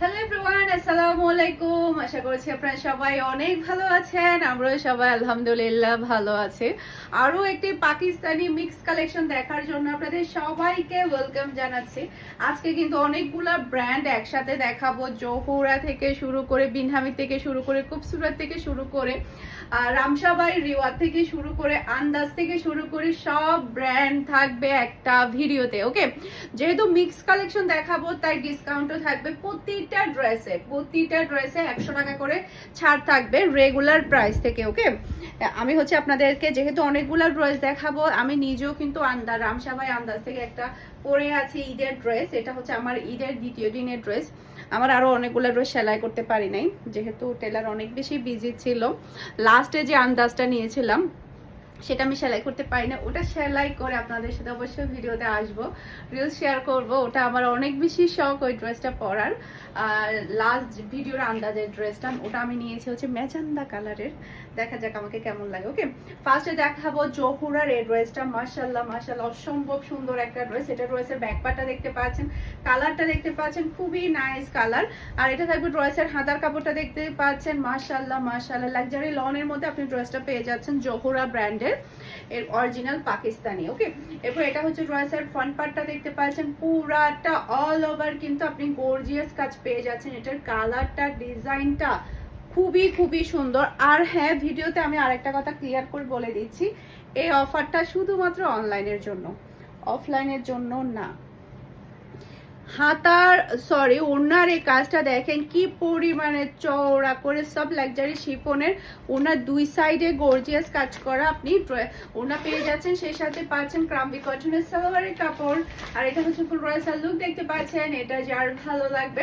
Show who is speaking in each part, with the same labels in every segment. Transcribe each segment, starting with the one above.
Speaker 1: Hello everyone আসসালামু আলাইকুম আশা করছি আপনারা সবাই অনেক ভালো আছেন, আমরাও সবাই আলহামদুলিল্লাহ ভালো আছি। আরও একটি পাকিস্তানি মিক্স কালেকশন দেখার জন্য আপনাদের সবাইকে ওয়েলকাম জানাচ্ছি। আজকে কিন্তু অনেকগুলা ব্র্যান্ড একসাথে দেখাবো, জহুরা থেকে শুরু করে, বিনহামি থেকে শুরু করে, খুবসুরত থেকে শুরু করে রামসাবাই রিওয়ার থেকে শুরু করে, আন্দাজ থেকে শুরু করে সব ব্র্যান্ড থাকবে একটা ভিডিওতে ওকে যেহেতু মিক্স কালেকশন দেখাবো, তাই ডিসকাউন্টও থাকবে প্রতিটা ড্রেসে প্রতিটা ড্রেসে একশো টাকা করে ছাড় থাকবে রেগুলার প্রাইস থেকে ওকে আমি হচ্ছে আপনাদেরকে যেহেতু অনেকগুলো ড্রেস দেখাবো, আমি নিজেও কিন্তু আন্দাজ রামসাবাই আন্দাজ থেকে একটা পরে আছি ঈদের ড্রেস এটা হচ্ছে আমার ঈদের দ্বিতীয় দিনের ড্রেস আমার আরও অনেকগুলো ড্রেস সেলাই করতে পারি নাই, যেহেতু টেলার অনেক বেশি বিজি ছিল। লাস্টে যে আন্দাজটা নিয়েছিলাম সেটা আমি সেলাই করতে পারি না। ওটা সেলাই করে আপনাদের সাথে অবশ্যই ভিডিওতে আসব। রিল শেয়ার করব। ওটা আমার অনেক বেশি শখ ওই ড্রেসটা পরার। আর লাস্ট ভিডিওর আন্দাজের ড্রেসটা ওটা আমি নিয়েছি হচ্ছে ম্যাজান্দা কালারের। দেখা যাক আমাকে কেমন লাগে ওকে ফার্স্টে দেখাবো জহুরার এই ড্রেসটা মার্শাল্লাহ মার্শাল্লাহ অসম্ভব সুন্দর একটা ড্রেস এটা ড্রেসের ব্যাকপার্টটা দেখতে পাচ্ছেন। কালারটা দেখতে পাচ্ছেন, খুবই নাইস কালার আর এটা থাকবে ড্রেসের হাতার কাপড়টা দেখতে পাচ্ছেন। মার্শাল্লাহ মার্শাল্লাহ লাক্সারি লনের মধ্যে আপনি ড্রেসটা পেয়ে যাচ্ছেন জহুরা ব্র্যান্ডের এর অরিজিনাল পাকিস্তানি ওকে এরপর এটা হচ্ছে ড্রেসের ফ্রন্ট পার্টটা দেখতে পাচ্ছেন। পুরাটা অল ওভার কিন্তু আপনি গর্জিয়াস কাজ পেয়ে যাচ্ছেন। এটার কালারটা ডিজাইনটা খুবই খুবই সুন্দর। আর হ্যাঁ ভিডিওতে আমি আরেকটা কথা ক্লিয়ার করে বলে দিচ্ছি। এই অফারটা শুধুমাত্র অনলাইনের জন্য। অফলাইনের জন্য না। হাতার সরি ওনার এই কাজটা দেখেন কি পরিমাণে চওড়া করে সব লাক্সারি শিপনের ওনার দুই সাইডে গর্জিয়াস কাজ করা আপনি ওনা পেয়ে যাচ্ছেন। সেই সাথে পাচ্ছেন ক্রাম্বি কটনের সালোয়ারের কাপড়। আর এটা হচ্ছে ফুল রয়েসাল লুক দেখতে পাচ্ছেন। এটা যার ভালো লাগবে।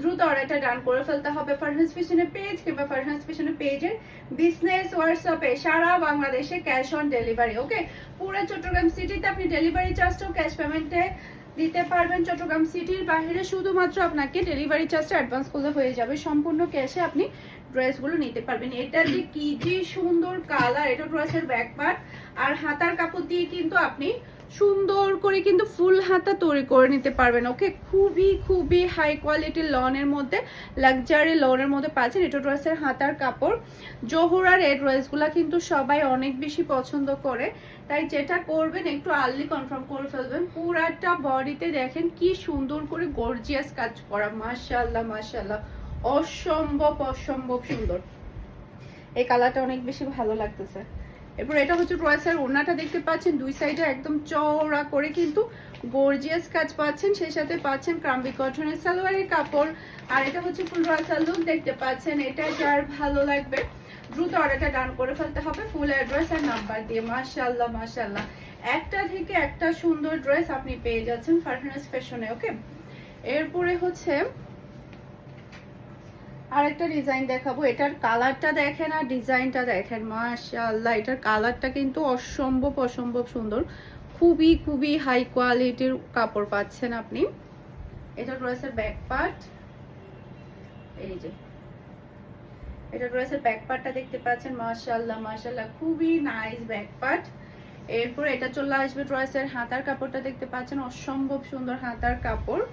Speaker 1: দ্রুত অর্ডারটা ডান করে ফেলতে হবে ফারহান্স ফ্যাশনের পেজ কিংবা ফারহান্স ফ্যাশনের পেজের বিজনেস হোয়াটসঅ্যাপে সারা বাংলাদেশে ক্যাশ অন ডেলিভারি ওকে পুরো চট্টগ্রাম সিটিতে আপনি ডেলিভারি চার্জটাও ক্যাশ পেমেন্টে দিতে পারবেন চট্টগ্রাম সিটির বাইরে, শুধুমাত্র আপনাকে ডেলিভারি চার্জটা অ্যাডভান্স করলে হয়ে যাবে। সম্পূর্ণ ক্যাশে আপনি ড্রেসগুলো নিতে পারবেন। এটা যে কি যে সুন্দর কালার এটা ড্রেসের ব্যাক পার্ট আর হাতার কাপড় দিয়ে কিন্তু আপনি সুন্দর করে কিন্তু ফুল হাতা তৈরি করে নিতে পারবেন। ওকে, খুবই খুবই হাই কোয়ালিটির লনের মধ্যে লাক্সারি লনের মধ্যে পাচ্ছেন এটা ড্রেসের হাতার কাপড়। জহুরার এই ড্রেসগুলো কিন্তু সবাই অনেক বেশি পছন্দ করে। তাই যেটা করবেন, একটু আর্লি কনফার্ম করে ফেলবেন। পুরাটা বডিতে দেখেন কি সুন্দর করে গর্জিয়াস কাজ করা। মাশাল্লাহ মাশাল্লাহ অসম্ভব অসম্ভব সুন্দর। এই কালারটা অনেক বেশি ভালো লাগতেছে। এরপর এটা হচ্ছে ড্রয়েসের ওড়নাটা দেখতে পাচ্ছেন, দুই সাইডে একদম চওড়া করে কিন্তু গর্জিয়াস কাজ পাচ্ছেন, সেই সাথে পাচ্ছেন ক্রাম্বি কটনের সালোয়ারের কাপড়, আর এটা হচ্ছে ফুল রয়েসার লুক দেখতে পাচ্ছেন, এটা যার ভালো লাগবে। দ্রুত অর্ডারটা ডান করে ফেলতে হবে ফুল অ্যাড্রেস আর নাম্বার দিয়ে মাশাল্লাহ মাশাল্লাহ একটা থেকে একটা সুন্দর ড্রেস আপনি পেয়ে যাচ্ছেন ফারহানাস ফ্যাশনে ওকে এরপরে হচ্ছে আরেকটা ডিজাইন দেখাবো। এটার কালারটা দেখেন আর ডিজাইনটা দেখেন। মাশাআল্লাহ, এটার কালারটা কিন্তু অসম্ভব অসম্ভব সুন্দর। খুবই খুবই হাই কোয়ালিটির কাপড় পাচ্ছেন আপনি। এটা ড্রেসের ব্যাক পার্ট এই যে। এটা ড্রেসের ব্যাক পার্টটা দেখতে পাচ্ছেন, মাশাআল্লাহ মাশাআল্লাহ। খুবই নাইস ব্যাক পার্ট এরপর এটা চলে আসবে ড্রেসের হাতার কাপড়টা দেখতে পাচ্ছেন, অসম্ভব সুন্দর হাতার কাপড়।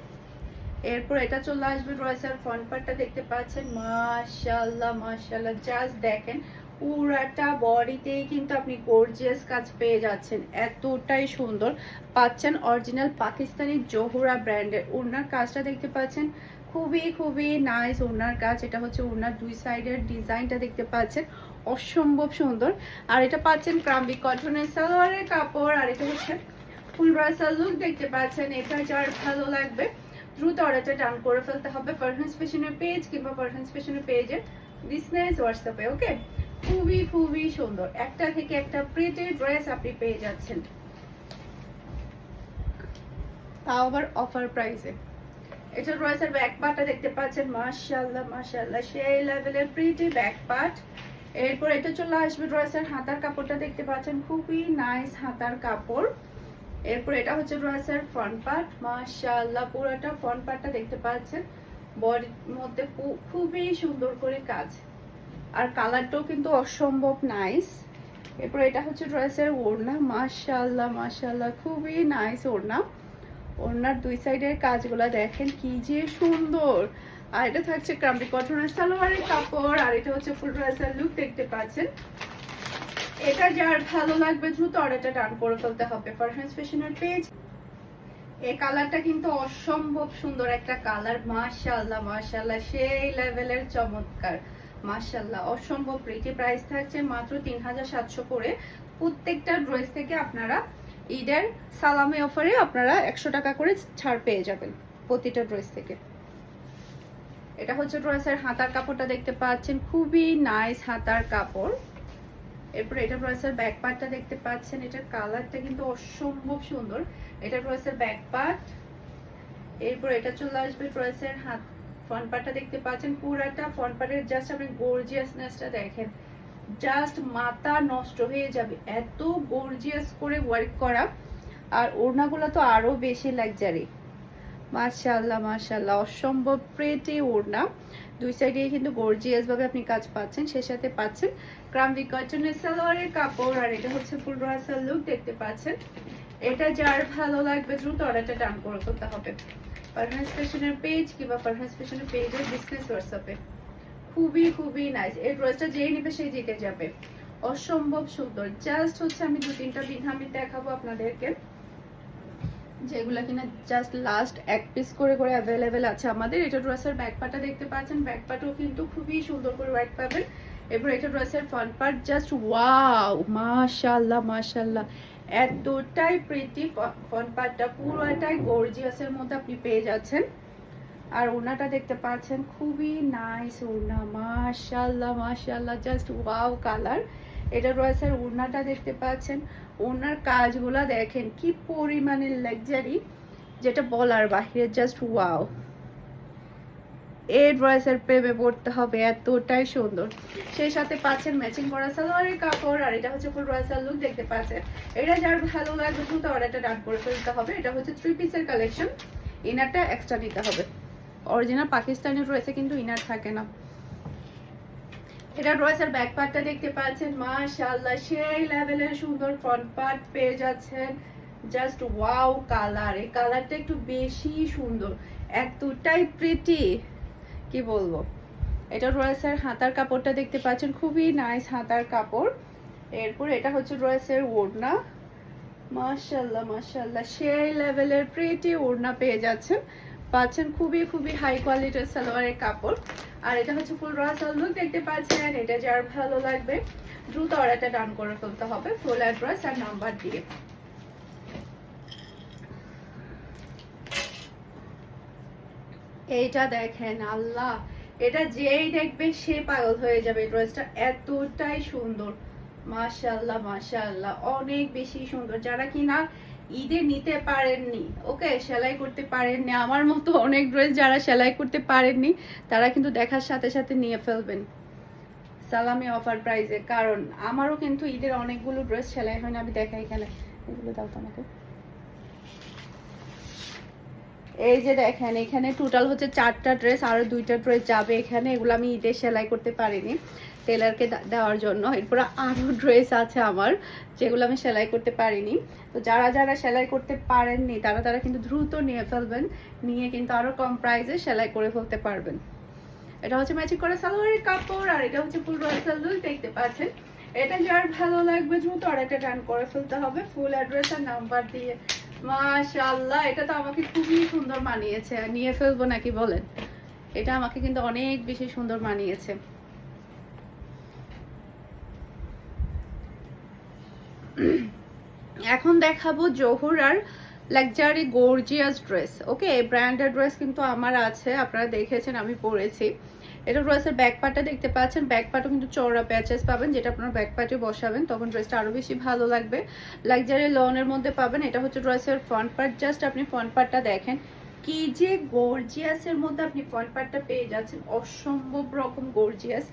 Speaker 1: এরপর এটা চলে আসবে ড্রেসের ফ্রন্ট পার্টটা দেখতে পাচ্ছেন। মাশাআল্লাহ মাশাআল্লাহ। জাস্ট দেখেন, পুরাটা বডিতেই কিন্তু আপনি গর্জিয়াস কাজ পেয়ে যাচ্ছেন। এতটাই সুন্দর। পাচ্ছেন অরিজিনাল পাকিস্তানি জোহরা ব্র্যান্ডের ওনার কাজটা দেখতে পাচ্ছেন। খুবই খুবই নাইস ওনার কাজ। এটা হচ্ছে ওনার দুই সাইডের ডিজাইনটা দেখতে পাচ্ছেন। অসম্ভব সুন্দর। আর এটা পাচ্ছেন ক্রাম্বি কটনের সালোয়ারের কাপড়। আর এটা হচ্ছে ফুল রাসাল লুক দেখতে পাচ্ছেন। এটা যার ভালো লাগবে। দ্রুত অর্ডারটা ডান করে ফেলতে হবে ফারহান্স ফ্যাশনের পেজ কিংবা ফারহান্স ফ্যাশনের পেজের বিজনেস হোয়াটসঅ্যাপে ওকে খুবই খুবই সুন্দর। একটা থেকে একটা প্রিটি ড্রেস আপনি পেয়ে যাচ্ছেন। তাও আবার অফার প্রাইসে এটা ড্রেসের ব্যাক পার্টটা দেখতে পাচ্ছেন। মাশাআল্লাহ মাশাআল্লাহ। সেই লেভেলের প্রিটি ব্যাক পার্ট এরপর এটা চলে আসবে ড্রেসের হাতার কাপড়টা দেখতে পাচ্ছেন। খুবই নাইস হাতার কাপড়। এরপর এটা হচ্ছে ড্রেসের ফ্রন্ট পার্ট মাশাআল্লাহ, পুরোটা ফ্রন্ট পার্টটা দেখতে পাচ্ছেন। বডির মধ্যে খুবই সুন্দর করে কাজ। আর কালারটাও কিন্তু অসম্ভব নাইস এরপর এটা হচ্ছে ড্রেসের ওড়না। মাশাআল্লাহ মাশাআল্লাহ, খুবই নাইস ওড়না। ওড়নার দুই সাইডের কাজগুলো দেখেন, কি যে সুন্দর। আর এটা থাকছে ক্রাম্পি কটনের সালোয়ারের কাপড়। আর এটা হচ্ছে ফুল ড্রেসের লুক দেখতে পাচ্ছেন। এটা যার ভালো লাগবে দ্রুত অর্ডারটা ডান করে ফেলতে হবে। পারফেন্স ফ্যাশনের পেজ এই কালারটা কিন্তু অসম্ভব সুন্দর একটা কালার মাশাআল্লাহ মাশাআল্লাহ, সেই লেভেলের চমৎকার। মাশাআল্লাহ, অসম্ভব প্রিটি প্রাইস থাকছে মাত্র তিন হাজার সাতশো করে। প্রত্যেকটা ড্রেস থেকে আপনারা ঈদের সালামি অফারে আপনারা একশো টাকা করে ছাড় পেয়ে যাবেন প্রতিটা ড্রেস থেকে। এটা হচ্ছে ড্রেসের হাতার কাপড়টা দেখতে পাচ্ছেন। খুবই নাইস হাতার কাপড়। এরপর এটা ড্রেসের ব্যাক পার্টটা দেখতে পাচ্ছেন, এটার কালারটা কিন্তু অসম্ভব সুন্দর। এটা ড্রেসের ব্যাক পার্ট এরপর এটা চলে আসবে ড্রেসের হাত ফ্রন্ট পার্টটা দেখতে পাচ্ছেন। পুরাটা ফ্রন্ট পার্টের জাস্ট আপনি গর্জিয়াসনেসটা দেখেন। জাস্ট মাথা নষ্ট হয়ে যাবে। এত গর্জিয়াস করে ওয়ার্ক করা। আর ওড়নাগুলো তো আরও বেশি লাক্সারি মাশাআল্লাহ মাশাআল্লাহ। অসম্ভব প্রেটি ওড়না। দুই সাইডে কিন্তু গর্জিয়াস ভাবে আপনি কাজ পাচ্ছেন, সে সাথে পাচ্ছেন। ক্রামভি কটনের সালোয়ারের কাপড় আর এটা হচ্ছে ফুল রাসাল লুক, দেখতে পাচ্ছেন। এটা যার ভালো লাগবে দ্রুত অর্ডারটা ডান করে ফেলতে হবে। ফ্যাশনের পেজ কিংবা ফ্যাশনের পেজের বিজনেস হোয়াটসঅ্যাপে খুবই খুবই নাইস এই ড্রেসটা যেই নেবে সেই জিতে যাবে। অসম্ভব সুন্দর। জাস্ট হচ্ছে আমি দু তিনটা বিধ আমি দেখাবো আপনাদেরকে। যেগুলা কিনা জাস্ট লাস্ট এক পিস করে করে অ্যাভেলেবেল আছে আমাদের। এটা ড্রেসের ব্যাক পার্টটা দেখতে পাচ্ছেন। ব্যাক পার্টও কিন্তু খুবই সুন্দর করে ওয়ার্ক পাবেন। এরপর এটা রয়েছে ফ্রন্ট পার্ট জাস্ট ওয়াও মাশাআল্লাহ মাশাআল্লাহ। এতটাই প্রিটি ফ্রন্ট পার্টটা পুরোটাই গর্জিয়াসের মধ্যে আপনি পেয়ে যাচ্ছেন। আর ওনাটা দেখতে পাচ্ছেন, খুবই নাইস ওড়না মাশাআল্লাহ মাশাআল্লাহ জাস্ট ওয়াও কালার এটা রয়েছে ওনাটা দেখতে পাচ্ছেন, ওনার কাজগুলা দেখেন, কি পরিমাণে লাক্সারি যেটা বলার বাহিরে জাস্ট ওয়াও এই ড্রেসের প্রেমে পড়তে হবে, এতটাই সুন্দর। সেই সাথে পাচ্ছেন ম্যাচিং করা সালোয়ারের কাপড়, আর এটা হচ্ছে ফুল লুক দেখতে পাচ্ছেন। এটা যার ভালো লাগবে দ্রুত অর্ডারটা ডান করে ফেলতে হবে। এটা হচ্ছে থ্রি পিসের কালেকশন ইনারটা এক্সট্রা নিতে হবে। অরিজিনাল পাকিস্তানি রয়েছে, কিন্তু ইনার থাকে না। এটা ড্রেসের ব্যাক পার্টটা দেখতে পাচ্ছেন। মাশাআল্লাহ, সেই লেভেলের সুন্দর ফ্রন্ট পার্ট পেয়ে যাচ্ছেন। জাস্ট ওয়াও কালার এই কালারটা একটু বেশি সুন্দর। এতটাই প্রিটি কি বলব? এটা ড্রেসের হাতার কাপড়টা দেখতে পাচ্ছেন, খুবই নাইস হাতার কাপড়। এরপর এটা হচ্ছে ড্রেসের ওড়না। মাশাআল্লাহ মাশাআল্লাহ, সেই লেভেলের প্রিটি ওড়না পেয়ে যাচ্ছেন। পাচ্ছেন খুবই খুবই হাই কোয়ালিটির সালোয়ারের কাপড়। আর এটা হচ্ছে ফুল রাসাল লুক দেখতে পাচ্ছেন, এটা যার ভালো লাগবে, দ্রুত অর্ডারটা ডান করে ফেলতে হবে ফুল অ্যাড্রেস আর নাম্বার দিয়ে। এইটা দেখেন, আল্লাহ। এটা যেই দেখবে সে পাগল হয়ে যাবে। ড্রেসটা এতটাই সুন্দর। মাশাআল্লাহ মাশাআল্লাহ। অনেক বেশি সুন্দর। যারা কিনা ঈদে নিতে পারেননি, ওকে, সেলাই করতে পারেননি, আমার মতো অনেক ড্রেস যারা সেলাই করতে পারেননি, তারা কিন্তু দেখার সাথে সাথে নিয়ে ফেলবেন। সালামি অফার প্রাইজে। কারণ আমারও কিন্তু ঈদের অনেকগুলো ড্রেস সেলাই হয় না, আমি দেখাই এখানে। এগুলো দাও তো আমাকে এই যে দেখেন, এখানে টোটাল হচ্ছে চারটা ড্রেস আরও দুইটা ড্রেস যাবে এখানে। এগুলো আমি ঈদে সেলাই করতে পারিনি টেলারকে দেওয়ার জন্য। এরপর আরও ড্রেস আছে আমার, যেগুলো আমি সেলাই করতে পারিনি। তো যারা যারা সেলাই করতে পারেননি, তারা তারা কিন্তু দ্রুত নিয়ে ফেলবেন, নিয়ে কিন্তু আরও কম প্রাইসে সেলাই করে ফেলতে পারবেন। এটা হচ্ছে ম্যাচিং করা সালোয়ারের কাপড়, আর এটা হচ্ছে ফুল রয়েসাল দেখতে পাচ্ছেন। এটা যার ভালো লাগবে দ্রুত অর্ডারটা ডান করে ফেলতে হবে। ফুল অ্যাড্রেস আর নাম্বার দিয়ে এটা তো আমাকে খুবই সুন্দর মানিয়েছে। নিয়ে ফেলব নাকি বলেন? এটা আমাকে কিন্তু অনেক বেশি সুন্দর মানিয়েছে। এখন দেখাবো জহুরার লাক্সারি গর্জিয়াস ড্রেস, ওকে? এই ব্র্যান্ডের ড্রেস কিন্তু আমার আছে, আপনারা দেখেছেন আমি পরেছি। এটা ড্রেসের ব্যাক পার্টটা, দেখতে পাচ্ছেন। ব্যাক পার্টও কিন্তু চওড়া প্যাচেস পাবেন, যেটা আপনার ব্যাক পার্টে বসাবেন, তখন ড্রেসটা আরও বেশি ভালো লাগবে। লাক্সারি লনের মধ্যে পাবেন, এটা হচ্ছে ড্রেসের ফ্রন্ট পার্ট জাস্ট আপনি ফ্রন্ট পার্টটা দেখেন, কি যে গর্জিয়াসের মধ্যে আপনি ফ্রন্ট পার্টটা পেয়ে যাচ্ছেন। অসম্ভব রকম গর্জিয়াস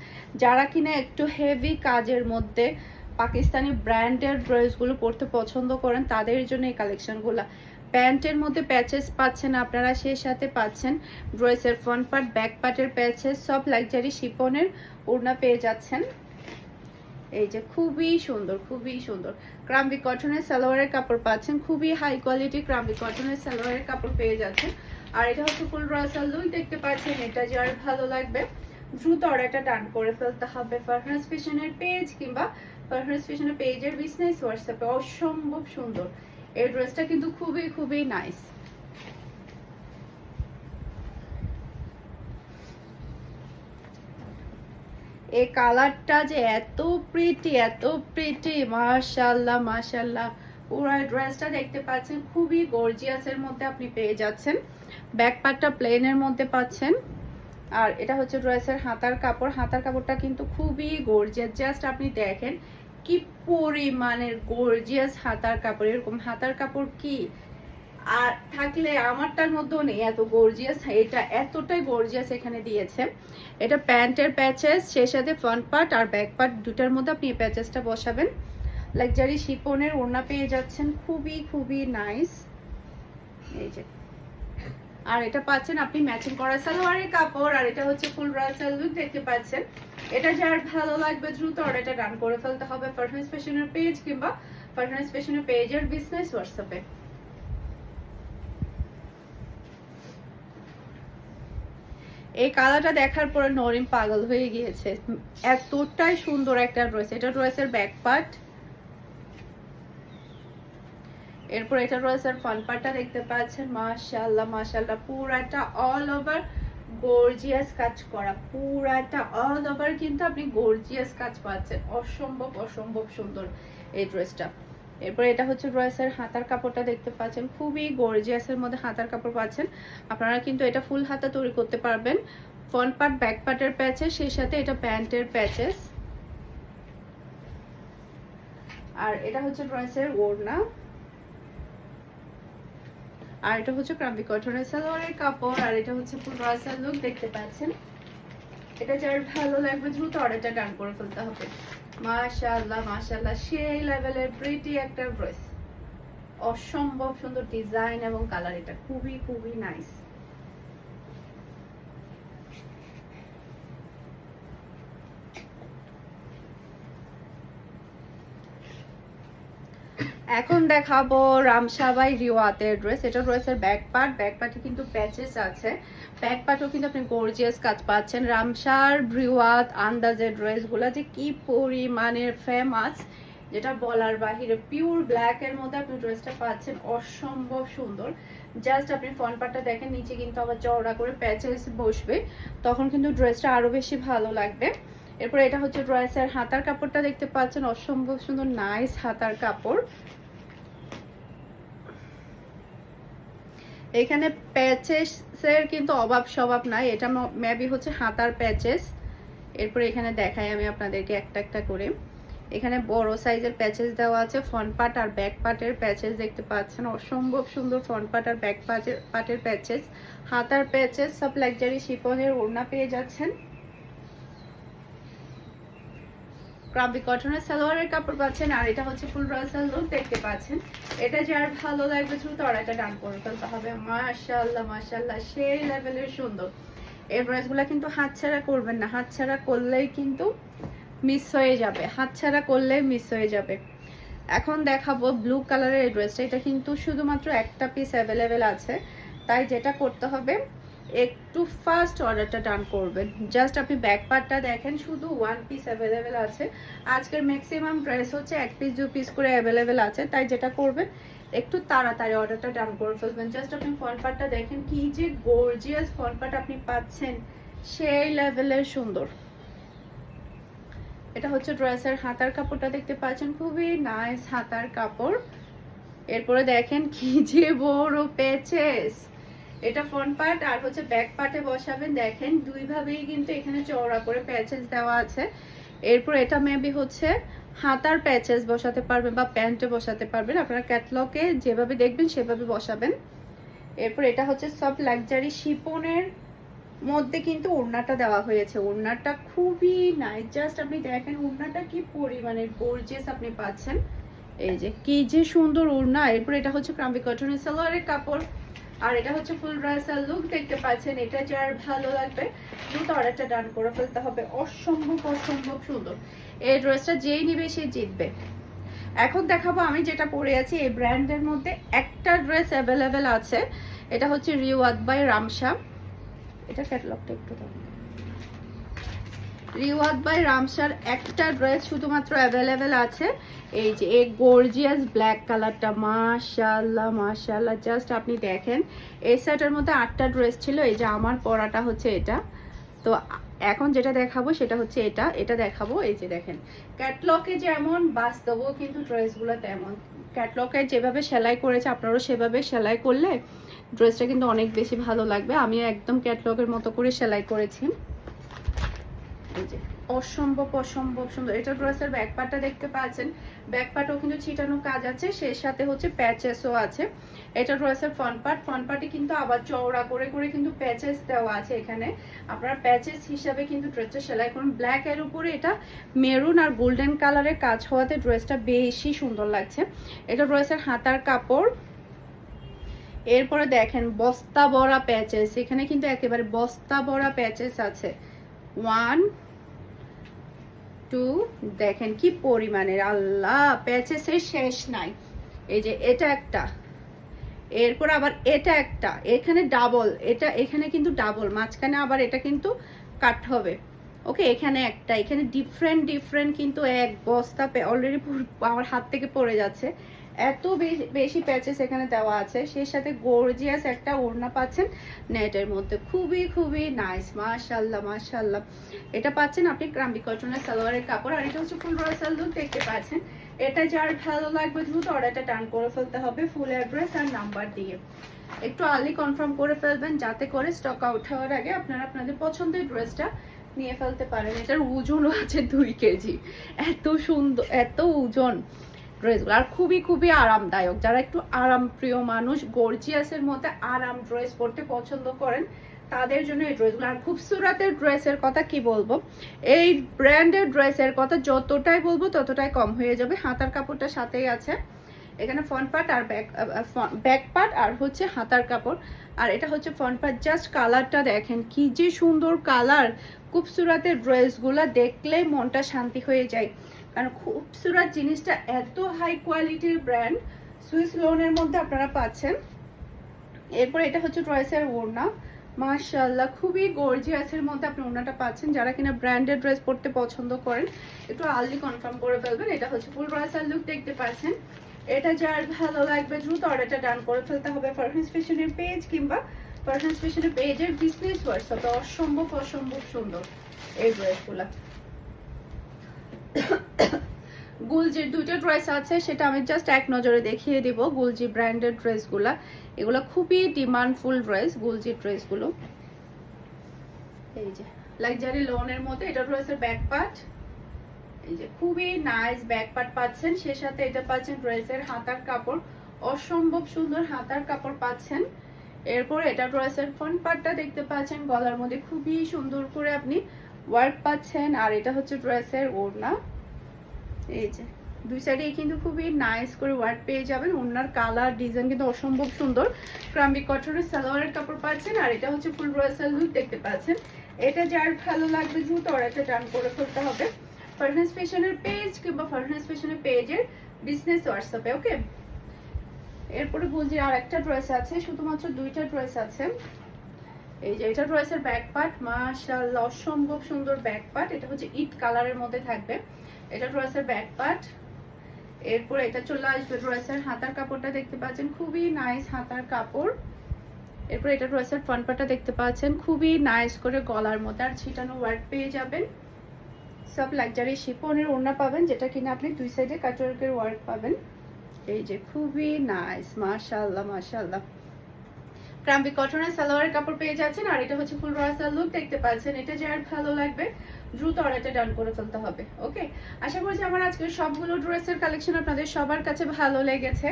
Speaker 1: যারা কিনা একটু হেভি কাজের মধ্যে পাকিস্তানি ব্র্যান্ডের ড্রেসগুলো পরতে পছন্দ করেন, তাদের জন্য এই কালেকশনগুলো প্যান্টের মধ্যে প্যাচেস পাচ্ছেন আপনারা, সেই সাথে পাচ্ছেন ড্রেসের ফ্রন্ট পার্ট ব্যাক পার্টের প্যাচেস সব লাক্সারি শিপনের ওড়না পেয়ে যাচ্ছেন। এই যে খুবই সুন্দর খুবই সুন্দর। ক্রাম্বি কটনের সালোয়ারের কাপড় পাচ্ছেন, খুবই হাই কোয়ালিটি ক্রাম্বি কটনের সালোয়ারের কাপড় পেয়ে যাচ্ছেন। আর এটা হচ্ছে ফুল রাসাল লুই দেখতে পাচ্ছেন এটা যার ভালো লাগবে। দ্রুত অর্ডারটা ডান করে ফেলতে হবে ফারহানাস ফ্যাশনের পেজ কিংবা ফারহানাস ফ্যাশনের পেজের বিজনেস হোয়াটসঅ্যাপে অসম্ভব সুন্দর। এই ড্রেসটা কিন্তু খুবই খুবই নাইস এই কালারটা যে এত প্রিটি এত প্রিটি মাশাল্লাহ মাশাল্লাহ পুরো ড্রেসটা দেখতে পাচ্ছেন, খুবই গর্জিয়াসের মধ্যে আপনি পেয়ে যাচ্ছেন। ব্যাক পার্টটা প্লেনের মধ্যে পাচ্ছেন। আর এটা হচ্ছে ড্রেসের হাতার কাপড়। হাতার কাপড়টা কিন্তু খুবই গর্জিয়াস জাস্ট আপনি দেখেন কি পরিমাণের গর্জিয়াস হাতার কাপড়? এরকম হাতার কাপড় কি? আর থাকলে আমারটার মধ্যেও নেই এত গর্জিয়াস এটা এতটাই গর্জিয়াস এখানে দিয়েছে। এটা প্যান্টের প্যাচেস সেই সাথে ফ্রন্ট পার্ট আর ব্যাক পার্ট দুটার মধ্যে আপনি এই প্যাচেসটা বসাবেন। লাক্সারি শিপনের ওড়না পেয়ে যাচ্ছেন। খুবই খুবই নাইস এই যে। আর এটা পাচ্ছেন আপনি ম্যাচিং করা সালোয়ারের কাপড়, আর এটা হচ্ছে ফুল রাসাল লুক দেখতে পাচ্ছেন। এটা যার ভালো লাগবে দ্রুত অর্ডারটা ডান করে ফেলতে হবে পারফরমেন্স ফ্যাশনের পেজ কিংবা পারফরমেন্স ফ্যাশনের পেজের বিজনেস হোয়াটসঅ্যাপে এই কালারটা দেখার পরে নরিম পাগল হয়ে গিয়েছে। এতটাই সুন্দর একটা ড্রেস এটা ড্রেসের ব্যাক পার্ট এরপর এটা ড্রেসের ফ্রন্ট পার্টটা দেখতে পাচ্ছেন, মাশাআল্লাহ মাশাআল্লাহ, পুরাটা অল ওভার গর্জিয়াস কাজ করা, পুরাটা অল ওভার কিন্তু আপনি গর্জিয়াস কাজ পাচ্ছেন, অসম্ভব অসম্ভব সুন্দর এই ড্রেসটা এরপর এটা হচ্ছে ড্রেসের হাতার কাপড়টা দেখতে পাচ্ছেন, খুবই গর্জিয়াসের মধ্যে হাতার কাপড় পাচ্ছেন, আপনারা কিন্তু এটা ফুল হাতা তৈরি করতে পারবেন ফ্রন্ট পার্ট ব্যাক পার্টের প্যাচেস সেই সাথে এটা প্যান্টের প্যাচেস আর এটা হচ্ছে ড্রেসের ওড়না। আর এটা হচ্ছে ক্রাম্বি কটনের সালোয়ারের কাপড়, আর এটা হচ্ছে রাসাল লুক দেখতে পাচ্ছেন। এটা যার ভালো লাগবে, দ্রুত অর্ডারটা ডান করে ফেলতে হবে। মাশাআল্লাহ মাশাআল্লাহ, সেই লেভেলের প্রিটি একটা ড্রেস অসম্ভব সুন্দর ডিজাইন এবং কালার এটা খুবই খুবই নাইস এখন দেখাবো রামসাবাই রিওয়াতের ড্রেস। এটা ড্রেসের ব্যাক পার্ট ব্যাক পার্টে কিন্তু প্যাচেস আছে। ব্যাক পার্টও কিন্তু আপনি গর্জিয়াস কাজ পাচ্ছেন। রামসার রিওয়াত আন্দাজের ড্রেসগুলো যে কি পরিমাণের ফেমাস যেটা বলার বাহিরে পিওর ব্ল্যাক এর মধ্যে আপনি ড্রেসটা পাচ্ছেন, অসম্ভব সুন্দর। জাস্ট আপনি ফ্রন্ট পার্টটা দেখেন, নিচে কিন্তু আবার চওড়া করে প্যাচেস বসবে। তখন কিন্তু ড্রেসটা আরও বেশি ভালো লাগবে। এরপর এটা হচ্ছে ড্রেসের হাতার কাপড়টা দেখতে পাচ্ছেন, অসম্ভব সুন্দর নাইস হাতার কাপড়। এখানে প্যাচেসের কিন্তু অভাব স্বভাব নাই, এটা মেবি হচ্ছে হাতার প্যাচেস এরপর এখানে দেখাই আমি আপনাদেরকে একটা একটা করে। এখানে বড় সাইজের প্যাচেস দেওয়া আছে ফ্রন্ট পার্ট আর ব্যাক পার্টের প্যাচেস দেখতে পাচ্ছেন, অসম্ভব সুন্দর ফ্রন্ট পার্ট আর ব্যাক পার্টের প্যাচেস হাতার প্যাচেস সব লাক্সারি শিফনের ওড়না পেয়ে যাচ্ছেন। ক্রাম্বি কটনের সালোয়ারের কাপড় পাচ্ছেন, আর এটা হচ্ছে ফুল রাসাল লুক দেখতে পাচ্ছেন। এটা যার ভালো লাগবে দ্রুত অর্ডারটা ডান করে ফেলতে হবে। মাশাআল্লাহ মাশাআল্লাহ, সেই লেভেলের সুন্দর। এই ড্রেসগুলো কিন্তু হাতছাড়া করবেন না। হাতছাড়া করলেই কিন্তু মিস হয়ে যাবে। হাতছাড়া করলে মিস হয়ে যাবে। এখন দেখাবো ব্লু কালারের এই ড্রেসটা। এটা কিন্তু শুধুমাত্র একটা পিস অ্যাভেলেবেল আছে। তাই যেটা করতে হবে একটু ফার্স্ট অর্ডারটা ডান করবেন। জাস্ট আপনি ব্যাক পার্টটা দেখেন, শুধু ওয়ান পিস অ্যাভেলেবেল আছে। আজকের ম্যাক্সিমাম ড্রেস হচ্ছে এক পিস দু পিস করে অ্যাভেলেবেল আছে। তাই যেটা করবেন, একটু তাড়াতাড়ি অর্ডারটা ডান করে ফেলবেন। জাস্ট আপনি ফ্রন্ট পার্টটা দেখেন, কি যে গর্জিয়াস ফ্রন্ট পার্ট আপনি পাচ্ছেন, সেই লেভেলের সুন্দর। এটা হচ্ছে ড্রেসের হাতার কাপড়টা দেখতে পাচ্ছেন, খুবই নাইস হাতার কাপড়। এরপরে দেখেন কি যে বড় প্যাচেস এটা ফ্রন্ট পার্ট আর হচ্ছে ব্যাক পার্টে বসাবেন। দেখেন দুই ভাবেই কিন্তু এখানে চওড়া করে প্যাচেস দেওয়া আছে। এরপর এটা মেবি হচ্ছে হাতার প্যাচেস বসাতে পারবেন বা প্যান্টে বসাতে পারবেন। আপনারা ক্যাটলগে যেভাবে দেখবেন, সেভাবে বসাবেন। এরপর এটা হচ্ছে সব লাক্সারি শিপনের মধ্যে কিন্তু ওড়নাটা দেওয়া হয়েছে। ওড়নাটা খুবই নাই জাস্ট আপনি দেখেন, ওড়নাটা কি পরিমাণে গর্জিয়াস আপনি পাচ্ছেন। এই যে, কি যে সুন্দর ওড়না। এরপর এটা হচ্ছে ক্রাম্বি কটনের সালোয়ারের কাপড়। আর এটা হচ্ছে ফুল ড্রেসের লুক দেখতে পাচ্ছেন, এটা যার ভালো লাগবে দ্রুত অর্ডারটা ডান করে ফেলতে হবে। অসম্ভব অসম্ভব সুন্দর। এই ড্রেসটা যেই নিবে সে জিতবে। এখন দেখাবো আমি যেটা পরে আছি, এই ব্র্যান্ডের মধ্যে একটা ড্রেস অ্যাভেলেবেল আছে। এটা হচ্ছে রিওয়াত বাই রামশা এটা ক্যাটলগটা একটু দাও রিওয়াদ বাই রামসার একটা ড্রেস শুধুমাত্র অ্যাভেলেবেল আছে। এই যে, এই গর্জিয়াস ব্ল্যাক কালারটা মাশাআল্লাহ মাশাআল্লাহ জাস্ট আপনি দেখেন। এই সেটের মধ্যে আটটা ড্রেস ছিল, এই যে আমার পরাটা হচ্ছে এটা। তো এখন যেটা দেখাবো সেটা হচ্ছে এটা এটা দেখাবো, এই যে দেখেন। ক্যাটলকে যেমন, বাস্তবও কিন্তু ড্রেসগুলো তেমন। ক্যাটলকে যেভাবে সেলাই করেছে, আপনারাও সেভাবে সেলাই করলে ড্রেসটা কিন্তু অনেক বেশি ভালো লাগবে। আমি একদম ক্যাটলগের মতো করে সেলাই করেছি। এই যে, অসম্ভব অসম্ভব সুন্দর। এটা ড্রেসের ব্যাক পার্টটা দেখতে পাচ্ছেন। ব্যাক পার্টও কিন্তু ছিটানো কাজ আছে, সেই সাথে হচ্ছে প্যাচেসও আছে। এটা ড্রেসের ফ্রন্ট পার্ট ফ্রন্ট পার্টে কিন্তু আবার চওড়া করে করে কিন্তু প্যাচেস দেওয়া আছে এখানে। আপনারা প্যাচেস হিসাবে কিন্তু ড্রেসটা সেলাই করুন। ব্ল্যাক এর উপরে এটা মেরুন আর গোল্ডেন কালারের কাজ হওয়াতে ড্রেসটা বেশি সুন্দর লাগছে। এটা ড্রেসের হাতার কাপড়। এরপরে দেখেন, বস্তা বড়া প্যাচেস। এখানে কিন্তু একেবারে বস্তা বড়া প্যাচেস আছে। ওয়ান টু দেখেন কি পরিমাণের। আল্লাহ প্যাচেসের শেষ নাই। এই যে এটা একটা, এরপর আবার এটা একটা, এখানে ডাবল এটা এখানে কিন্তু ডাবল মাঝখানে আবার এটা কিন্তু কাট হবে। ওকে এখানে একটা, এখানে ডিফারেন্ট ডিফারেন্ট কিন্তু এক বস্তা অলরেডি আমার হাত থেকে পড়ে যাচ্ছে। এত বেশি- প্যাচেস এখানে দেওয়া আছে। সেই সাথে গর্জিয়াস একটা ওড়না পাচ্ছেন নেটের মধ্যে। খুবই খুবই নাইস মাশাল্লাহ মাশাল্লাহ এটা পাচ্ছেন আপনি ক্রাম্বি কটনের সালোয়ারের কাপড়। আর এটা হচ্ছে ফুল রয়্যাল লুক দেখতে পাচ্ছেন। এটা যার ভালো লাগবে দ্রুত অর্ডারটা টান করে ফেলতে হবে ফুল অ্যাড্রেস আর নাম্বার দিয়ে। একটু আর্লি কনফার্ম করে ফেলবেন যাতে করে স্টক আউট হওয়ার আগে আপনারা আপনাদের পছন্দের ড্রেসটা নিয়ে ফেলতে পারেন। এটার ওজনও আছে দুই কেজি। এত সুন্দর, এত ওজন। ড্রেসগুলো। আর খুবই খুবই আরামদায়ক। যারা একটু আরাম প্রিয় মানুষ গর্জিয়াসের মধ্যে আরাম ড্রেস পরতে পছন্দ করেন, তাদের জন্য এই ড্রেসগুলো। আর খুবসুরাতের ড্রেসের কথা কি বলব? এই ব্র্যান্ডের ড্রেসের কথা যতটাই বলব, ততটাই কম হয়ে যাবে। হাতার কাপড়টা সাথেই আছে। এখানে ফ্রন্ট পার্ট আর ব্যাক ব্যাক পার্ট আর হচ্ছে হাতার কাপড়। আর এটা হচ্ছে ফ্রন্ট পার্ট জাস্ট কালারটা দেখেন, কি যে সুন্দর কালার খুবসুরাতের ড্রেসগুলো দেখলেই মনটা শান্তি হয়ে যায়। কারণ খুবসুরাত জিনিসটা এত হাই কোয়ালিটির ব্র্যান্ড সুইস লোনের মধ্যে আপনারা পাচ্ছেন। এরপর এটা হচ্ছে ড্রেসের ওড়না। মাশাআল্লাহ, খুবই গর্জিয়াসের মধ্যে আপনি ওড়নাটা পাচ্ছেন। যারা কিনা ব্র্যান্ডেড ড্রেস পরতে পছন্দ করেন, একটু আর্লি কনফার্ম করে ফেলবেন। এটা হচ্ছে ফুল ড্রেসের লুক দেখতে পাচ্ছেন। এটা যার ভালো লাগবে, দ্রুত অর্ডারটা ডান করে ফেলতে হবে ফারহান্স ফ্যাশনের পেজ কিংবা ফারহান্স ফ্যাশনের পেজের বিজনেস হোয়াটসঅ্যাপে অসম্ভব অসম্ভব সুন্দর এই ড্রেসগুলা গুলজির দুটো ড্রেস আছে, সেটা আমি জাস্ট এক নজরে দেখিয়ে দিব, গুলজি ব্র্যান্ডেড ড্রেসগুলা। এগুলো খুবই ডিমান্ডফুল ড্রেস, গুলজি ড্রেসগুলো। এই যে লোনের এটা ড্রেসের ব্যাক পার্ট এই যে, খুবই নাইস ব্যাক পার্ট পাচ্ছেন, সে সাথে এটা পাচ্ছেন ড্রেসের হাতার কাপড়। অসম্ভব সুন্দর হাতার কাপড় পাচ্ছেন। এরপর এটা ড্রেসের ফ্রন্ট পার্টটা দেখতে পাচ্ছেন, গলার মধ্যে খুবই সুন্দর করে আপনি ওয়ার্ক পাচ্ছেন, আর এটা হচ্ছে ড্রেসের ওড়না। এই যে, দুই সাইডে কিন্তু খুবই নাইস করে ওয়ার্ক পেয়ে যাবেন। ওনার কালার ডিজাইন কিন্তু অসম্ভব সুন্দর। ক্রাম্বি কটনের সালোয়ারের কাপড় পাচ্ছেন, আর এটা হচ্ছে ফুল রয়েসাল লুক দেখতে পাচ্ছেন। এটা যার ভালো লাগবে দ্রুত অর্ডারটা ডান করে ফেলতে হবে। ফারহান্স ফ্যাশনের পেজ কিংবা ফারহান্স ফ্যাশনের পেজের বিজনেস হোয়াটসঅ্যাপে ওকে এরপরে বুঝি আর একটা ড্রেস আছে, শুধুমাত্র দুইটা ড্রেস আছে। এই যে, এটা ড্রেসের ব্যাক পার্ট মাশাআল্লাহ, অসম্ভব সুন্দর ব্যাক পার্ট এটা হচ্ছে ইট কালারের মধ্যে থাকবে। এটা ড্রেসের ব্যাক পার্ট এরপর এটা চলে আসবে ড্রেসের হাতার কাপড়টা দেখতে পাচ্ছেন। খুবই নাইস হাতার কাপড়। এরপর এটা ড্রেসের ফ্রন্ট পার্টটা দেখতে পাচ্ছেন। খুবই নাইস করে গলার মধ্যে আর ছিটানো ওয়ার্ক পেয়ে যাবেন। সব লাক্সারি শিপনের ওড়না পাবেন, যেটা কিনা আপনি দুই সাইডে কাটওয়ার্কের ওয়ার্ক পাবেন। এই যে, খুবই নাইস মাশাআল্লাহ মাশাআল্লাহ। ক্রাম্বি কটনের সালোয়ারের কাপড় পেয়ে যাচ্ছেন, আর এটা হচ্ছে ফুল রাসার লুক দেখতে পাচ্ছেন, এটা যার ভালো লাগবে, দ্রুত অর্ডারটা ডান করে ফেলতে হবে ওকে আশা করছি আমার আজকে সবগুলো ড্রেসের কালেকশন আপনাদের সবার কাছে ভালো লেগেছে।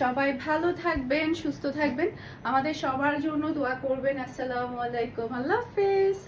Speaker 1: সবাই ভালো থাকবেন, সুস্থ থাকবেন। আমাদের সবার জন্য দোয়া করবেন। আসসালামু আলাইকুম, আল্লাহ হাফেজ।